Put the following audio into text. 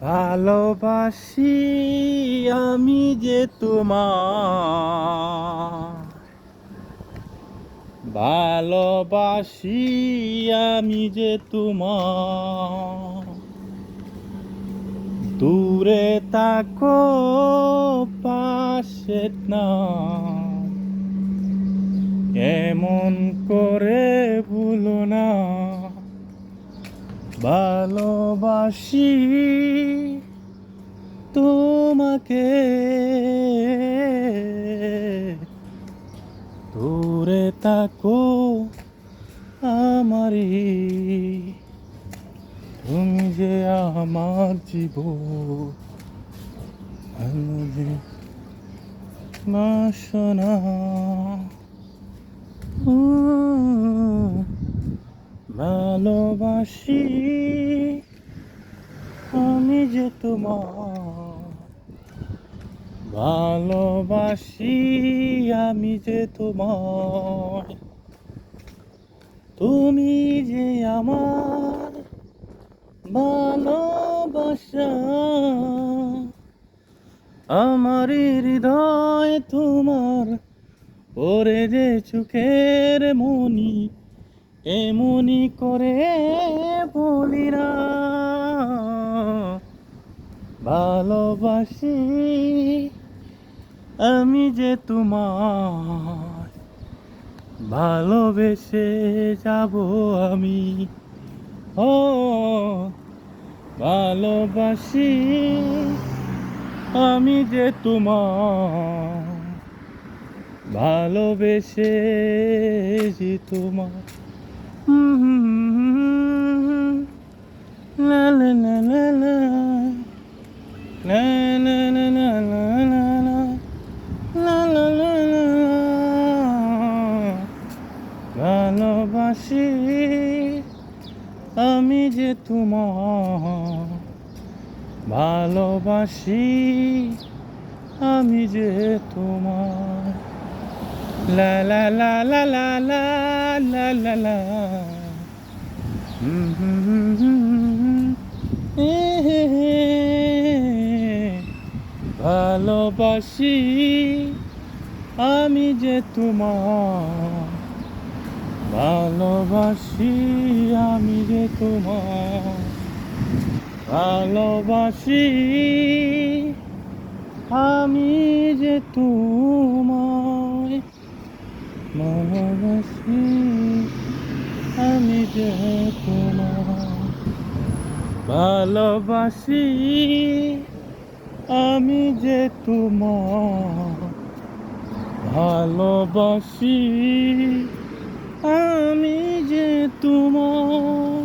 ভালোবাসি আমি যে তোমার। ভালোবাসি আমি যে তোমার। দূরে তাকো পাশে না। এমন করে ভুলো না। ভালোবাসি তোমাকে। দূরে তাকো আমারি। তুমি যে আমার জীব না শোনা ভালোবাসি। আমি যে তোমার ভালোবাসি, আমি যে তোমার তুমি যে আমার ভালোবাসা, আমার হৃদয় তোমার ওরে যে চোখের মনি। এমনি করে বলি না ভালোবাসি আমি যে তোমার ভালোবেসে যাব আমি। ও, ভালোবাসি আমি যে তোমার ভালোবেসে যে তোমার ভালোবাসি আমি যে তোমার ভালোবাসি আমি যে তোমার। লা লা লা লা লা হুম। এ হে হে। ভালোবাসি আমি যে তোমার ভালোবাসি আমি যে তোমার ভালোবাসি আমি যে তোমায় ভালোবাসি আমি যে তোমার ভালোবাসি আমি যে তোমার ভালোবাসি আমি যে তোমার